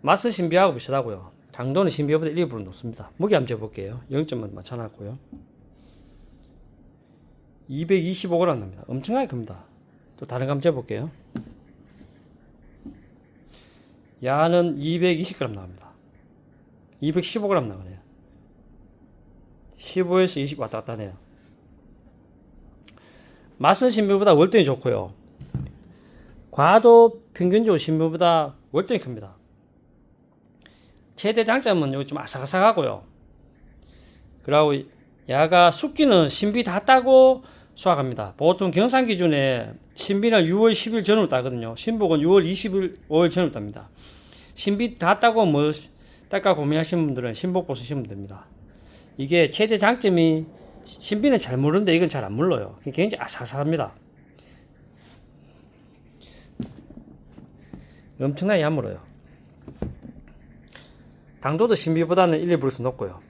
맛은 신비하고 비슷하고요. 당도는 신비보다 1, 2% 높습니다. 무게 한번 재볼게요. 0점은 맞춰놨고요. 225g 납니다. 엄청나게 큽니다. 또 다른 감 재볼게요. 야는 220g 나옵니다. 215g 나오네요. 15에서 20 왔다 갔다 하네요. 맛은 신비보다 월등히 좋고요. 과도 평균적으로 신비보다 월등히 큽니다. 최대 장점은 여기 좀 아삭아삭하고요. 그리고 야가 숙기는 신비 다 따고 수확합니다. 보통 경산 기준에 신비는 6월 10일 전후로 따거든요. 신복은 6월 20일 5일 전후로 tab니다. 신비 다 따고 뭐 딸까 고민하시는 분들은 신복 보시면 됩니다. 이게 최대 장점이 신비는 잘 물는데 이건 잘 안 물러요. 굉장히 아삭아삭합니다. 엄청나게 안 물어요. 당도도 신비보다는 1, 2%수 높고요.